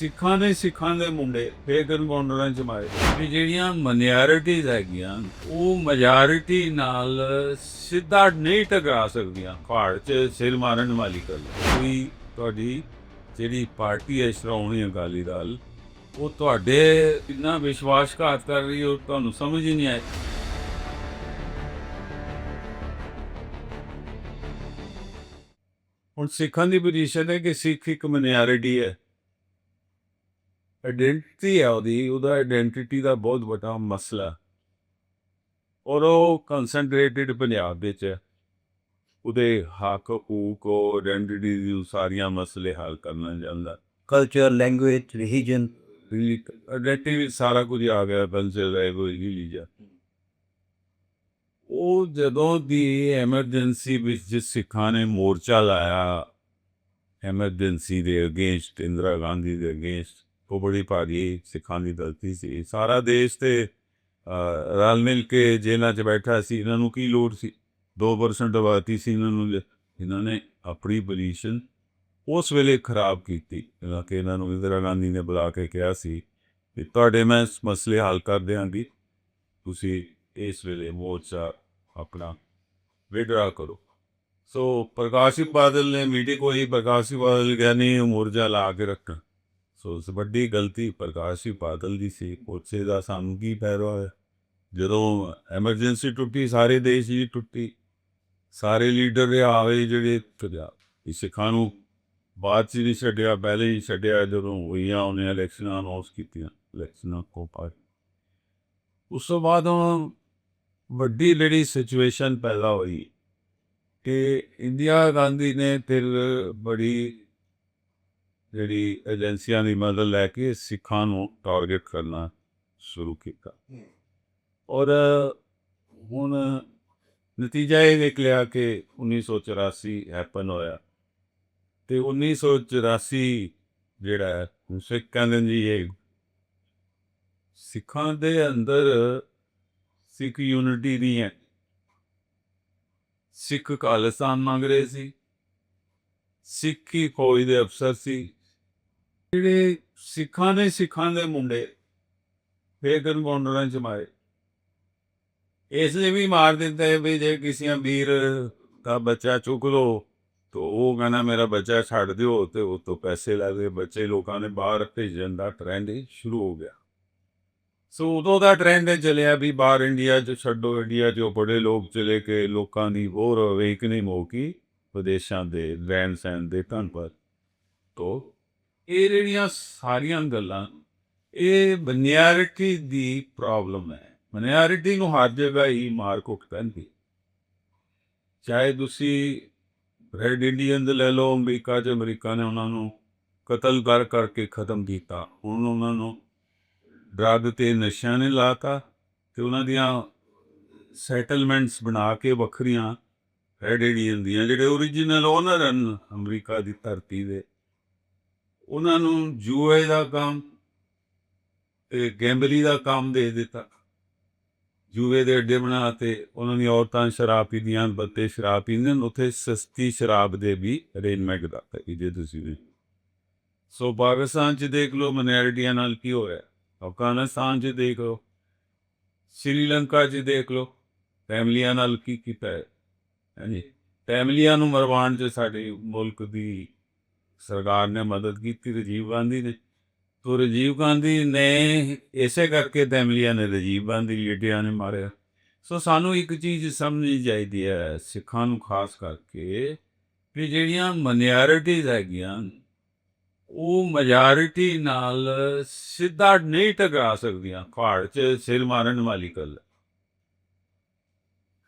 ਸਿੱਖਾਂ ਦੇ ਸਿੱਖਾਂ ਦੇ ਮੁੰਡੇ ਫੇਕ ਐਨਕਾਊਂਟਰਾਂ ਚ ਮਾਰੇ। ਵੀ ਜਿਹੜੀਆਂ ਮਨਿਆਰਿਟੀਜ਼ ਹੈਗੀਆਂ, ਉਹ ਮੈਜੋਰਿਟੀ ਨਾਲ ਸਿੱਧਾ ਨਹੀਂ ਟਕਰਾ ਸਕਦੀਆਂ। ਪਹਾੜ 'ਚ ਸਿਰ ਮਾਰਨ ਵਾਲੀ ਗੱਲ। ਕੋਈ ਤੁਹਾਡੀ ਜਿਹੜੀ ਪਾਰਟੀ ਹੈ ਸ਼੍ਰੋਮਣੀ ਅਕਾਲੀ ਦਲ, ਉਹ ਤੁਹਾਡੇ ਇੰਨਾ ਵਿਸ਼ਵਾਸਘਾਤ ਕਰ ਰਹੀ ਉਹ ਤੁਹਾਨੂੰ ਸਮਝ ਹੀ ਨਹੀਂ ਆਈ। ਹੁਣ ਸਿੱਖਾਂ ਦੀ ਪੋਜੀਸ਼ਨ ਹੈ ਕਿ ਸਿੱਖ ਇੱਕ ਮਨਿਆਰਿਟੀ ਹੈ। ਆਇਡੈਂਟੀਟੀ ਹੈ ਉਹਦੀ ਉਹਦਾ ਆਇਡੈਂਟੀਟੀ ਦਾ ਬਹੁਤ ਵੱਡਾ ਮਸਲਾ ਔਰ ਉਹ ਕਨਸੈਂਟਰੇਟਿਡ ਪੰਜਾਬ ਵਿੱਚ ਹੈ। ਉਹਦੇ ਹੱਕ ਹਕੂਕ ਉਹ ਆਇਡੈਂਟੀਟੀ ਦੀ ਸਾਰੀਆਂ ਮਸਲੇ ਹੱਲ ਕਰਨਾ ਚਾਹੁੰਦਾ। Culture, language, religion. ਆਇਡੈਂਟੀਟੀ ਵਿੱਚ ਸਾਰਾ ਕੁਝ ਆ ਗਿਆ ਕਲਚਰ ਹੈ ਕੋਈ ਰਿਲੀਜਨ ਉਹ ਜਦੋਂ ਦੀ ਐਮਰਜੈਂਸੀ ਵਿੱਚ ਜਿਸ ਸਿੱਖਾਂ ਨੇ ਮੋਰਚਾ ਲਾਇਆ ਐਮਰਜੈਂਸੀ ਦੇ ਅਗੇਂਸਟ ਇੰਦਰਾ ਗਾਂਧੀ ਦੇ ਅਗੇਂਸਟ ਉਹ ਬੜੀ ਭਾਰੀ ਸਿੱਖਾਂ ਦੀ ਗਲਤੀ ਸੀ। ਸਾਰਾ ਦੇਸ਼ ਤੇ ਰਲ ਮਿਲ ਕੇ ਜੇਲ੍ਹਾਂ 'ਚ ਬੈਠਾ ਸੀ। ਇਹਨਾਂ ਨੂੰ ਕੀ ਲੋੜ ਸੀ? 2% ਆਬਾਦੀ ਸੀ ਇਹਨਾਂ ਨੂੰ। ਇਹਨਾਂ ਨੇ ਆਪਣੀ ਪੋਜੀਸ਼ਨ ਉਸ ਵੇਲੇ ਖਰਾਬ ਕੀਤੀ ਜਿਹੜਾ ਕਿ ਇਹਨਾਂ ਨੂੰ ਇੰਦਰਾ ਗਾਂਧੀ ਨੇ ਬੁਲਾ ਕੇ ਕਿਹਾ ਸੀ ਕਿ ਤੁਹਾਡੇ ਮੈਂ ਇਸ ਮਸਲੇ ਹੱਲ ਕਰ ਦਿਆਂਗੀ। ਤੁਸੀਂ ਇਸ ਵੇਲੇ ਮੋਰਚਾ ਆਪਣਾ ਵਿਡਰਾ ਕਰੋ। ਸੋ ਪ੍ਰਕਾਸ਼ ਸਿੰਘ ਬਾਦਲ ਨੇ ਮੀਟਿੰਗ ਹੋਈ। ਪ੍ਰਕਾਸ਼ ਸਿੰਘ ਬਾਦਲ ਗਿਆ ਨਹੀਂ ਉਹ ਮੋਰਚਾ ਲਾ ਕੇ ਰੱਖਣਾ। ਸੋ ਵੱਡੀ ਗਲਤੀ ਪ੍ਰਕਾਸ਼ ਸਿੰਘ ਬਾਦਲ ਦੀ ਸੀ। ਮੋਰਚੇ ਦਾ ਸਾਨੂੰ ਕੀ ਪੈਰਵਾ ਹੋਇਆ? ਜਦੋਂ ਐਮਰਜੈਂਸੀ ਟੁੱਟੀ, ਸਾਰੇ ਦੇਸ਼ ਦੀ ਟੁੱਟੀ। ਸਾਰੇ ਲੀਡਰ ਆਵੇ ਜਿਹੜੇ ਤੁਰਿਆ ਇਹ ਸਿੱਖਾਂ ਨੂੰ ਬਾਅਦ ਚ ਨਹੀਂ ਛੱਡਿਆ, ਪਹਿਲੇ ਹੀ ਛੱਡਿਆ, ਜਦੋਂ ਹੋਈਆਂ ਉਹਨੇ ਇਲੈਕਸ਼ਨਾਂ ਅਨਾਉਂਸ ਕੀਤੀਆਂ ਇਲੈਕਸ਼ਨਾਂ ਕੋ ਪਾ ਉਸ ਤੋਂ ਬਾਅਦ ਵੱਡੀ ਜਿਹੜੀ ਸਿਚੁਏਸ਼ਨ ਪੈਦਾ ਹੋਈ ਕਿ ਇੰਦਰਾ ਗਾਂਧੀ ਨੇ ਫਿਰ ਬੜੀ ਜਿਹੜੀ ਏਜੰਸੀਆਂ ਦੀ ਮਦਦ ਲੈ ਕੇ ਸਿੱਖਾਂ ਨੂੰ ਟਾਰਗੇਟ ਕਰਨਾ ਸ਼ੁਰੂ ਕੀਤਾ। ਔਰ ਹੁਣ ਨਤੀਜਾ ਇਹ ਨਿਕਲਿਆ ਕਿ 1984 ਹੈਪਨ ਹੋਇਆ ਤੇ 1984 ਜਿਹੜਾ ਸਿੱਖ ਕਹਿੰਦੇ ਨੇ ਜੀ ਇਹ ਸਿੱਖਾਂ ਦੇ ਅੰਦਰ ਸਿੱਖ ਯੂਨਿਟੀ ਨਹੀਂ ਹੈ। ਸਿੱਖ ਖਾਲਿਸਤਾਨ ਮੰਗ ਰਹੇ ਸੀ ਸਿੱਖੀ ਫੌਜ ਦੇ ਅਫਸਰ ਸੀ। ਜਿਹੜੇ ਸਿੱਖਾਂ ਨੇ ਸਿੱਖਾਂ ਦੇ ਮੁੰਡੇ ਫੇਕ ਐਨਕਾਊਂਟਰਾਂ ਚ ਮਾਰੇ? ਇਸ ਲਈ ਵੀ ਮਾਰ ਦਿੰਦੇ ਵੀ ਜੇ ਕਿਸੇ ਵੀਰ ਦਾ ਬੱਚਾ ਚੁੱਕ ਲੋ ਤੋ ਉਹ ਕਹਿੰਦਾ ਮੇਰਾ ਬੱਚਾ ਛੱਡ ਦਿਓ ਤੇ ਉਹ ਤੋਂ ਪੈਸੇ ਲੈ ਕੇ ਬੱਚੇ ਲੋਕਾਂ ਨੇ ਬਾਹਰ ਭੇਜਣ ਦਾ ਟ੍ਰੈਂਡ ਸ਼ੁਰੂ ਹੋ ਗਿਆ। ਸੋ ਉਦੋਂ ਦਾ ਟ੍ਰੈਂਡ ਇਹ ਚੱਲਿਆ ਵੀ ਬਾਹਰ ਇੰਡੀਆ 'ਚ ਛੱਡੋ, ਇੰਡੀਆ 'ਚ ਬੜੇ ਲੋਕ ਚਲੇ ਕੇ ਲੋਕਾਂ ਦੀ ਹੋਰ ਅਵੇਕਨਿੰਗ ਹੋ ਗਈ ਵਿਦੇਸ਼ਾਂ ਦੇ ਰਹਿਣ ਸਹਿਣ ਦੇ ਧਨ ਪਰ ਇਹ ਜਿਹੜੀਆਂ ਸਾਰੀਆਂ ਗੱਲਾਂ, ਇਹ ਬਨਿਆਰਿਟੀ ਦੀ ਪ੍ਰੋਬਲਮ ਹੈ। ਮਨਿਆਰਿਟੀ ਨੂੰ ਹਰ ਜਗ੍ਹਾ ਹੀ ਮਾਰ ਕੁੱਟ ਪੈਂਦੀ ਚਾਹੇ ਤੁਸੀਂ ਰੈਡ ਇੰਡੀਅਨ ਦੇ ਲੈ ਲਓ, ਅਮਰੀਕਾ 'ਚ ਅਮਰੀਕਾ ਨੇ ਉਹਨਾਂ ਨੂੰ ਕਤਲ ਕਰ ਕਰਕੇ ਖਤਮ ਕੀਤਾ, ਹੁਣ ਉਹਨਾਂ ਨੂੰ ਡਰੱਗ ਤੇ ਨਸ਼ਿਆਂ ਨੇ ਲਾਤਾ ਤੇ ਉਹਨਾਂ ਦੀਆਂ ਸੈਟਲਮੈਂਟਸ ਬਣਾ ਕੇ ਵੱਖਰੀਆਂ ਰੈਡ ਇੰਡੀਅਨ ਦੀਆਂ, ਜਿਹੜੇ ਓਰੀਜਨਲ ਓਨਰ ਹਨ ਅਮਰੀਕਾ ਦੀ ਧਰਤੀ ਦੇ। ਉਹਨਾਂ ਨੂੰ ਜੂਏ ਦਾ ਕੰਮ ਤੇ ਗੈਂਬਲੀ ਦਾ ਕੰਮ ਦੇ ਦਿੱਤਾ। ਜੂਏ ਦੇ ਅੱਡੇ ਬਣਾ ਤੇ ਉਹਨਾਂ ਦੀਆਂ ਔਰਤਾਂ ਸ਼ਰਾਬ ਪੀਂਦੀਆਂ ਹਨ, ਬੱਤੇ ਸ਼ਰਾਬ ਪੀਂਦੇ ਨੇ ਉੱਥੇ ਸਸਤੀ ਸ਼ਰਾਬ ਦੇ ਵੀ ਅਰੇਂਜਮੈਂਟ ਦਾ ਜੇ ਤੁਸੀਂ ਵੀ। ਸੋ ਪਾਕਿਸਤਾਨ ਚ ਦੇਖ ਲਓ ਮਨੈਰਿਟੀਆਂ ਨਾਲ ਕੀ ਹੋਇਆ। ਅਫਗਾਨਿਸਤਾਨ ਚ ਦੇਖ ਲਓ ਸ਼੍ਰੀਲੰਕਾ ਚ ਦੇਖ ਲਓ ਫੈਮਲੀਆਂ ਨਾਲ ਕੀ ਕੀਤਾ ਹੈ? ਹਾਂਜੀ ਫੈਮਲੀਆਂ ਨੂੰ ਮਰਵਾਉਣ ਚ ਸਾਡੇ ਮੁਲਕ ਦੀ ਸਰਕਾਰ ਨੇ ਮਦਦ ਕੀਤੀ ਰਾਜੀਵ ਗਾਂਧੀ ਨੇ। ਤੋ ਰਾਜੀਵ ਗਾਂਧੀ ਨੇ ਇਸੇ ਕਰਕੇ ਫੈਮਲੀਆਂ ਨੇ ਰਾਜੀਵ ਗਾਂਧੀ ਲੀਡਰਾਂ ਨੇ ਮਾਰਿਆ। ਸੋ ਸਾਨੂੰ ਇੱਕ ਚੀਜ਼ ਸਮਝਣੀ ਚਾਹੀਦੀ ਹੈ, ਸਿੱਖਾਂ ਨੂੰ ਖਾਸ ਕਰਕੇ ਵੀ ਜਿਹੜੀਆਂ ਮਨਿਆਰਿਟੀਜ਼ ਹੈਗੀਆਂ, ਉਹ ਮੈਜੋਰਿਟੀ ਨਾਲ ਸਿੱਧਾ ਨਹੀਂ ਟਕਰਾ ਸਕਦੀਆਂ ਪਹਾੜ 'ਚ ਸਿਰ ਮਾਰਨ ਵਾਲੀ ਗੱਲ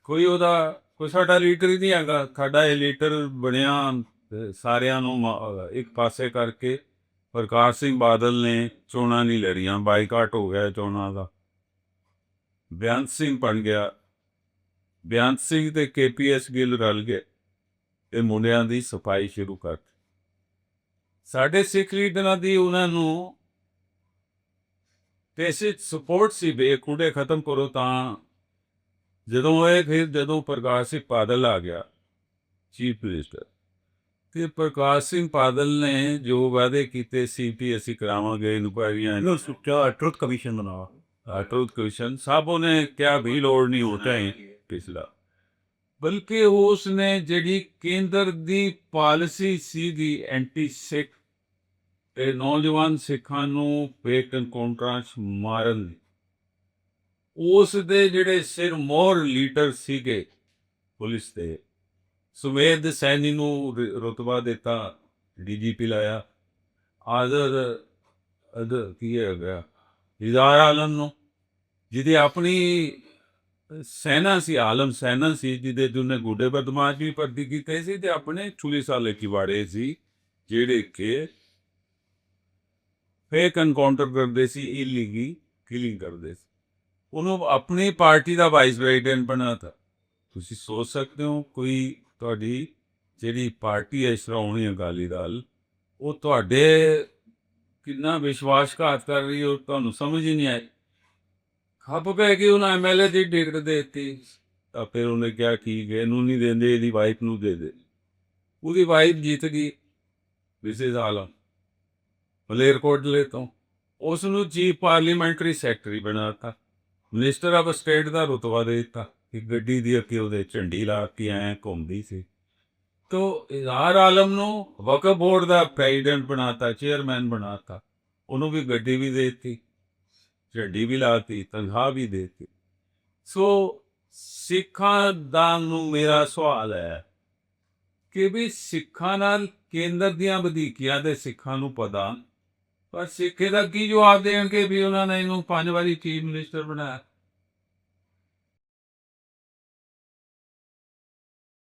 ਕੋਈ ਉਹਦਾ, ਕੋਈ ਸਾਡਾ ਲੀਡਰ ਹੀ ਨਹੀਂ ਹੈਗਾ, ਸਾਡਾ ਇਹ ਲੀਡਰ ਬਣਿਆ ਸਾਰਿਆਂ ਨੂੰ ਇੱਕ ਪਾਸੇ ਕਰਕੇ ਪ੍ਰਕਾਸ਼ ਸਿੰਘ ਬਾਦਲ ਨੇ ਚੋਣਾਂ ਨਹੀਂ ਲੜੀਆਂ, ਬਾਈਕਾਟ ਹੋ ਗਿਆ ਚੋਣਾਂ ਦਾ। ਬਿਆਨ ਸਿੰਘ ਬਣ ਗਿਆ। ਬਿਆਨ ਸਿੰਘ ਤੇ ਕੇਪੀਐਸ ਗਿੱਲ ਰਲ ਗਏ ਤੇ ਮੁੰਡਿਆਂ ਦੀ ਸਫ਼ਾਈ ਸ਼ੁਰੂ ਕਰ ਸਾਡੇ ਸਿੱਖ ਲੀਡਰਾਂ ਦੀ ਉਹਨਾਂ ਨੂੰ ਤੇ ਇਸੇ ਸਪੋਰਟ ਸੀ ਵੀ ਇਹ ਕੂੜੇ ਖਤਮ ਕਰੋ ਤਾਂ ਜਦੋਂ ਇਹ ਫਿਰ ਜਦੋਂ ਪ੍ਰਕਾਸ਼ ਸਿੰਘ ਬਾਦਲ ਆ ਗਿਆ ਚੀਫ ਮਿਨਿਸਟਰ ਤੇ ਪ੍ਰਕਾਸ਼ ਸਿੰਘ ਬਾਦਲ ਨੇ ਜੋ ਵਾਅਦੇ ਕੀਤੇ ਸੀ ਵੀ ਅਸੀਂ ਕਰਾਵਾਂਗੇ ਇਨਕੁਆਇਰੀਆਂ No, uh, Truth Commission ਬਣਾ। ਟਰੂਥ ਕਮਿਸ਼ਨ ਸਾਹਿਬੋਂ ਨੇ ਕਿਹਾ ਵੀ ਲੋੜ ਨਹੀਂ ਹੋਤਾ ਹੈ ਪਿਛਲਾ। ਬਲਕਿ ਉਸ ਨੇ ਜਿਹੜੀ ਕੇਂਦਰ ਦੀ ਪਾਲਿਸੀ ਸੀ ਦੀ ਐਂਟੀ ਸਿੱਖ ਤੇ ਨੌਜਵਾਨ ਸਿੱਖਾਂ ਨੂੰ ਫੇਕ ਐਨਕਾਊਂਟਰਾਂ ਮਾਰਨ ਦੀ ਉਸ ਦੇ ਜਿਹੜੇ ਸਿਰ ਮੋਰ ਲੀਡਰ ਸੀਗੇ ਪੁਲਿਸ ਦੇ ਸੁਮੇਧ ਸੈਣੀ ਨੂੰ ਰ- ਰੁਤਬਾ ਦਿੱਤਾ, ਡੀਜੀਪੀ ਲਾਇਆ। ਆਦਰ ਅਦਰ ਕੀ ਹੈਗਾ ਇਜ਼ਾਰ ਆਲਮ ਨੂੰ, ਜਿਹਦੀ ਆਪਣੀ ਸੈਨਾ ਸੀ, ਆਲਮ ਸੈਨਾ ਸੀ, ਜਿਹਦੇ ਜਿਹਨੇ ਗੁੱਡੇ ਬਦਮਾਸ਼ ਵੀ ਭਰਤੀ ਕੀਤੇ ਸੀ ਤੇ ਆਪਣੇ ਚੁਲੀ ਸਾਲੇ ਕੀ ਵਾੜੇ ਸੀ, ਜਿਹੜੇ ਕਿ ਫੇਕ ਐਨਕਾਊਂਟਰ ਕਰਦੇ ਸੀ ਇਲੀਗੀ ਕਿਲਿੰਗ ਕਰਦੇ ਸੀ। ਉਹਨੂੰ ਆਪਣੀ ਪਾਰਟੀ ਦਾ ਵਾਈਸ ਪ੍ਰੈਜ਼ੀਡੈਂਟ ਬਣਾਤਾ। ਤੁਸੀਂ ਸੋਚ ਸਕਦੇ ਹੋ, ਕੋਈ ਤੁਹਾਡੀ ਜਿਹੜੀ ਪਾਰਟੀ ਹੈ ਸ਼੍ਰੋਮਣੀ ਅਕਾਲੀ ਦਲ, ਉਹ ਤੁਹਾਡੇ ਕਿੰਨਾ ਵਿਸ਼ਵਾਸਘਾਤ ਕਰ ਰਹੀ ਉਹ ਤੁਹਾਨੂੰ ਸਮਝ ਹੀ ਨਹੀਂ ਆਈ। ਖੱਪ ਪੈ ਗਈ ਉਹਨਾਂ ਐਮਐਲਏ ਦੀ ਟਿਕਟ ਦੇ ਦਿੱਤੀ, ਤਾਂ ਫਿਰ ਉਹਨੇ ਕਿਹਾ, ਠੀਕ ਇਹਨੂੰ ਨਹੀਂ ਦਿੰਦੇ, ਇਹਦੀ ਵਾਈਫ ਨੂੰ ਦੇ ਦੇ। ਉਹਦੀ ਵਾਈਫ ਜਿੱਤ ਗਈ ਮਿਸਿਸ ਆਲਮ ਮਲੇਰਕੋਟਲੇ ਤੋਂ ਉਸ ਨੂੰ ਚੀਫ ਪਾਰਲੀਮੈਂਟਰੀ ਸੈਕਟਰੀ ਬਣਾਤਾ ਮਿਨਿਸਟਰ ਆਫ ਸਟੇਟ ਦਾ ਰੁਤਬਾ ਦੇ ਦਿੱਤਾ। ਕਿ ਗੱਡੀ ਦੀ ਅੱਗੇ ਉਹਦੇ ਝੰਡੀ ਲਾ ਕੇ ਐ ਘੁੰਮਦੀ ਸੀ। ਤੋ ਇਜ਼ਹਾਰ ਆਲਮ ਨੂੰ ਵਕਫ ਬੋਰਡ ਦਾ ਪ੍ਰੈਜ਼ੀਡੈਂਟ ਬਣਾਤਾ, ਚੇਅਰਮੈਨ ਬਣਾਤਾ। ਉਹਨੂੰ ਵੀ ਗੱਡੀ ਵੀ ਦੇ ਦਿੱਤੀ, ਝੰਡੀ ਵੀ ਲਾਤੀ, ਤਨਖਾਹ ਵੀ ਦੇਤੀ। ਸੋ ਸਿੱਖਾਂ ਦਾ ਨੂੰ ਮੇਰਾ ਸਵਾਲ ਹੈ ਕਿ ਵੀ ਸਿੱਖਾਂ ਨਾਲ ਕੇਂਦਰ ਦੀਆਂ ਵਧੀਕੀਆਂ ਦੇ ਸਿੱਖਾਂ ਨੂੰ ਪਤਾ, ਪਰ ਸਿੱਖੇ ਦਾ ਕੀ ਜਵਾਬ ਦੇਣਗੇ ਵੀ ਉਹਨਾਂ ਨੇ ਇਹਨੂੰ ਪੰਜ ਵਾਰੀ ਚੀਫ ਮਿਨਿਸਟਰ ਬਣਾਇਆ?